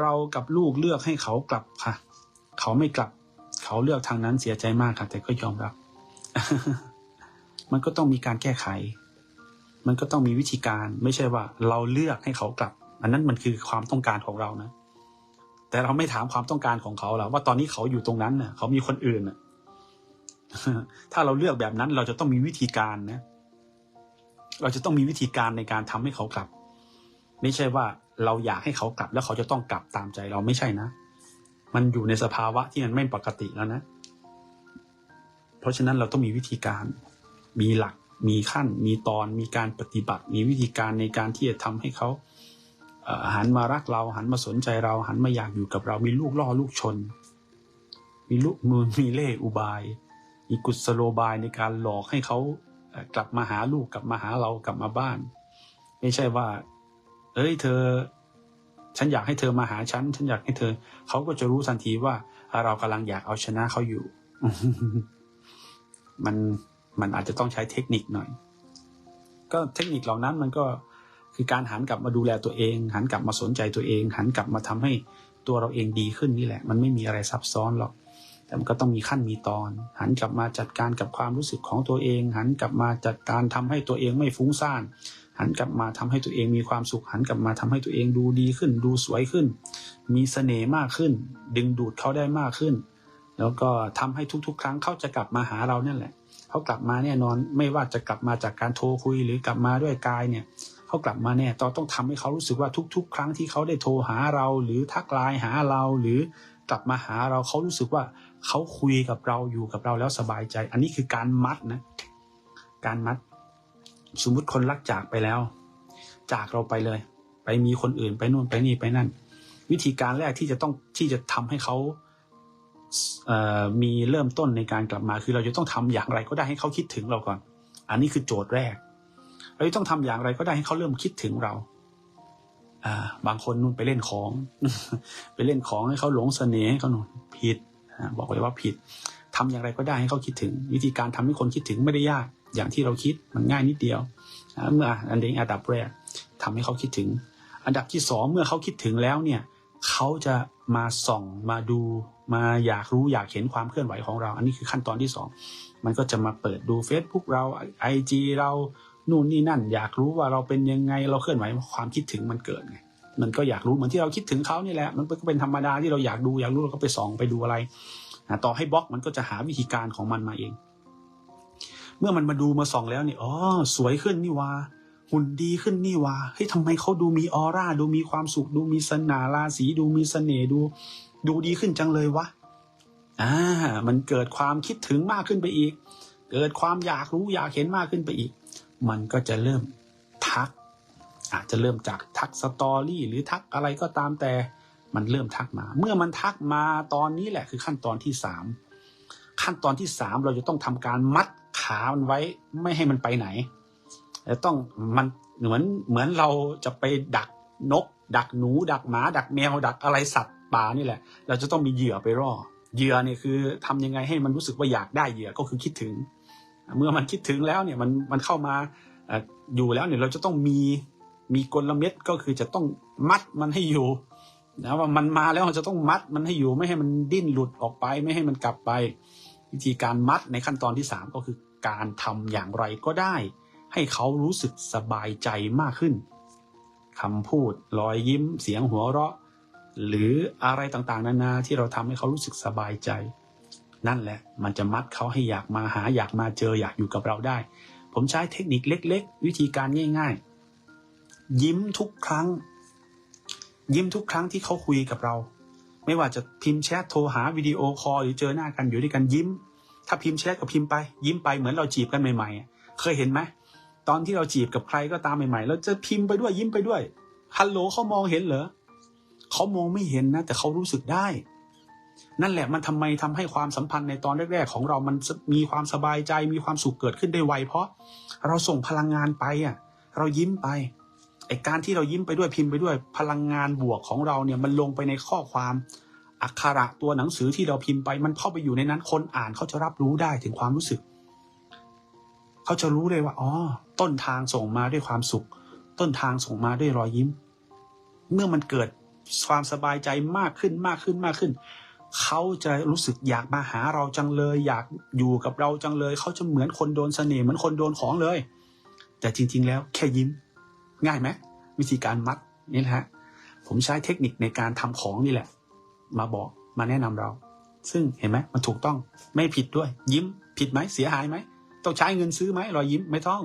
เรากับลูกเลือกให้เขากลับค่ะ เขาไม่กลับ เขาเลือกทางนั้นเสียใจมากค่ะ แต่ก็ยอมรับ มันก็ต้องมีการแก้ไข มันก็ต้องมีวิธีการ ไม่ใช่ว่า เราเลือกให้เขากลับ อันนั้นมันคือความต้องการของเรานะ แต่เราไม่ถามความต้องการของเขาหรอกว่าตอนนี้เขาอยู่ตรงนั้นน่ะ เขามีคนอื่นน่ะถ้าเราเลือกแบบนั้นเราจะต้องมีวิธีการนะ เราจะต้องมีวิธีการในการทำให้เขากลับ ไม่ใช่ว่าเราอยากให้เขากลับแล้วเขาจะต้องกลับตามใจเราไม่ใช่นะ มันอยู่ในสภาวะที่มันไม่ปกติแล้วนะ เพราะฉะนั้นเราต้องมีวิธีการ มีหลัก มีขั้น มีตอน มีการปฏิบัติ มีวิธีการในการที่จะทำให้เขาหันมารักเรา หันมาสนใจเรา หันมาอยากอยู่กับเรา มีลูกล่อลูกชน มีลูกมือ มีเล่อุบาย มีกุศโลบายในการหลอกให้เขากลับมาหาลูกกลับมาหาเรากลับมาบ้าน ไม่ใช่ว่า เอ้ยเธอ ฉันอยากให้เธอมาหาฉัน ฉันอยากให้เธอ เขาก็จะรู้ทันทีว่า เรากำลังอยากเอาชนะเขาอยู่ มันมันอาจจะต้องใช้เทคนิคหน่อย ก็เทคนิคเหล่านั้นมันก็คือการหันกลับมาดูแลตัวเอง หันกลับมาสนใจตัวเอง หันกลับมาทำให้ตัวเราเองดีขึ้นนี่แหละ มันไม่มีอะไรซับซ้อนหรอก แต่มันก็ต้องมีขั้นมีตอน หันกลับมาจัดการกับความรู้สึกของตัวเอง หันกลับมาจัดการทำให้ตัวเองไม่ฟุ้งซ่าน หันกลับมาทำให้ตัวเองมีความสุข หันกลับมาทำให้ตัวเองดูดีขึ้น ดูสวยขึ้น มีเสน่ห์มากขึ้น ดึงดูดเขาได้มากขึ้น แล้วก็ทำให้ทุกๆ ครั้งเขาจะกลับมาหาเรานั่นแหละเขากลับมาแน่นอนไม่ว่าจะกลับมาจากการโทรคุยหรือกลับมาด้วยกายเนี่ยเขากลับมาแน่ต้อนต้องทำให้เขารู้สึกว่าทุก ๆ ครั้งที่เขาได้โทรหาเรา หรือทักไลน์หาเราหรือกลับมาหาเราเขารู้สึกว่าเขาคุยกับเราอยู่กับเราแล้วสบายใจ อันนี้คือการมัดนะการมัด สมมุติคนรักจากไปแล้ว จากเราไปเลย ไปมีคนอื่นไปนู่นไปนี่ไปนั่น วิธีการแรกที่จะต้องที่จะทำให้เขาเอ่อมีเริ่มต้นในการกลับมา คือเราจะต้องทำอย่างไรก็ได้ให้เขาคิดถึงเราก่อน อันนี้คือโจทย์แรก เราจะต้องทำอย่างไรก็ได้ให้เขาเริ่มคิดถึงเราอบางคนนู่นไปเล่นของ ไปเล่นของให้เขาหลงเสน่ห์ให้เขาหนุนผิดบอกเลยว่าผิดทำอย่างไรก็ได้ให้เขาคิดถึง วิธีการทำให้คนคิดถึงไม่ได้ยาก อย่างที่เราคิดมันง่ายนิดเดียวเมื่ออันนี้อันดับแรกทำให้เขาคิดถึง อันดับที่สองเมื่อเขาคิดถึงแล้วเนี่ยเขาจะมาส่องมาดูมาอยากรู้อยากเห็นความเคลื่อนไหวของเรา อันนี้คือขั้นตอนที่สองมันก็จะมาเปิดดู Facebook เราไอจีเรานู่นนี่นั่น อยากรู้ว่าเราเป็นยังไงเราเคลื่อนไหวความคิดถึงมันเกิดไงมันก็อยากรู้เหมือนที่เราคิดถึงเขานี่แหละ มันก็เป็นธรรมดาที่เราอยากดูอยากรู้เราก็ไปส่องไปดูอะไรต่อให้บล็อกมันก็จะหาวิธีการของมันมาเอง เมื่อมันมาดูมาส่องแล้วเนี่ยอ๋อสวยขึ้นนี่วาหุ่นดีขึ้นนี่วาเฮ้ยทำไมเขาดูมีออร่า ดูมีความสุข ดูมีสง่าราศีดูมีเสน่ห์ดู ดูดีขึ้นจังเลยวะอ่ามันเกิดความคิดถึงมากขึ้นไปอีก เกิดความอยากรู้อยากเห็นมากขึ้นไปอีก มันก็จะเริ่มทัก อาจจะเริ่มจากทักสตอรี่หรือทักอะไรก็ตามแต่มันเริ่มทักมา เมื่อมันทักมาตอนนี้แหละคือขั้นตอนที่สามขั้นตอนที่สามเราจะต้องทำการมัด ขามันไว้ไม่ให้มันไปไหนจะต้องมันเหมือนเหมือนเราจะไปดักนก ดักหนู ดักหมา ดักแมว ดักอะไรสัตว์ป่านี่แหละ เราจะต้องมีเหยื่อไปล่อเหยื่อเนี่ยคือทำยังไงให้มันรู้สึกว่าอยากได้เหยื่อก็คือคิดถึง เมื่อมันคิดถึงแล้วเนี่ยมันมันเข้ามาออยู่แล้วเนี่ยเราจะต้องมีมีกลเม็ดก็คือจะต้องมัดมันให้อยู่นะว่ามันมาแล้วเราจะต้องมัดมันให้อยู่ไม่ให้มันดิ้นหลุดออกไป ไม่ให้มันกลับไป วิธีการมัดในขั้นตอนที่สามก็คือ การทำอย่างไรก็ได้ ให้เขารู้สึกสบายใจมากขึ้นคำพูดรอยยิ้มเสียงหัวเราะ หรืออะไรต่างๆ นานาที่เราทำให้เขารู้สึกสบายใจ นั่นแหละมันจะมัดเขาให้อยากมาหาอยากมาเจออยากอยู่กับเราได้ ผมใช้เทคนิคเล็ก ๆ วิธีการง่าย ๆ ยิ้มทุกครั้ง ยิ้มทุกครั้งที่เขาคุยกับเรา ไม่ว่าจะพิมพ์แชทโทรหาวิดีโอคอลหรือเจอหน้ากันอยู่ด้วยกันยิ้ม ถ้าพิมพ์แชทก็พิมพ์ไป ยิ้มไปเหมือนเราจีบกันใหม่ๆ เคยเห็นไหมตอนที่เราจีบกับใครก็ตามใหม่ๆเราจะพิมพ์ไปด้วยยิ้มไปด้วยฮัลโหลเขามองเห็นเหรอเขามองไม่เห็นนะ แต่เขารู้สึกได้ นั่นแหละมันทำไมทำให้ความสัมพันธ์ในตอนแรกๆ ของเรามันมีความสบายใจมีความสุขเกิดขึ้นได้ไวเพราะเราส่งพลังงานไปอะ เรายิ้มไปไอการที่เรายิ้มไปด้วยพิมพ์ไปด้วย พลังงานบวกของเราเนี่ยมันลงไปในข้อความ อักขระตัวหนังสือที่เราพิมพ์ไป มันเข้าไปอยู่ในนั้นคนอ่านเขาจะรับรู้ได้ถึงความรู้สึก เขาจะรู้เลยว่าอ๋อต้นทางส่งมาด้วยความสุข ต้นทางส่งมาด้วยรอยยิ้ม เมื่อมันเกิดความสบายใจมากขึ้นมากขึ้นมากขึ้น เขาจะรู้สึกอยากมาหาเราจังเลย อยากอยู่กับเราจังเลย เขาจะเหมือนคนโดนเสน่ห์เหมือนคนโดนของเลย แต่จริง ๆ แล้วแค่ยิ้ม ง่ายไหมวิธีการมัดนี่แหละฮะผมใช้เทคนิคในการทำของนี่แหละ มาบอกมาแนะนำเรา ซึ่งเห็นไหมมันถูกต้องไม่ผิดด้วย ยิ้มผิดไหมเสียหายไหมต้องใช้เงินซื้อไหมรอยยิ้มไม่ต้อง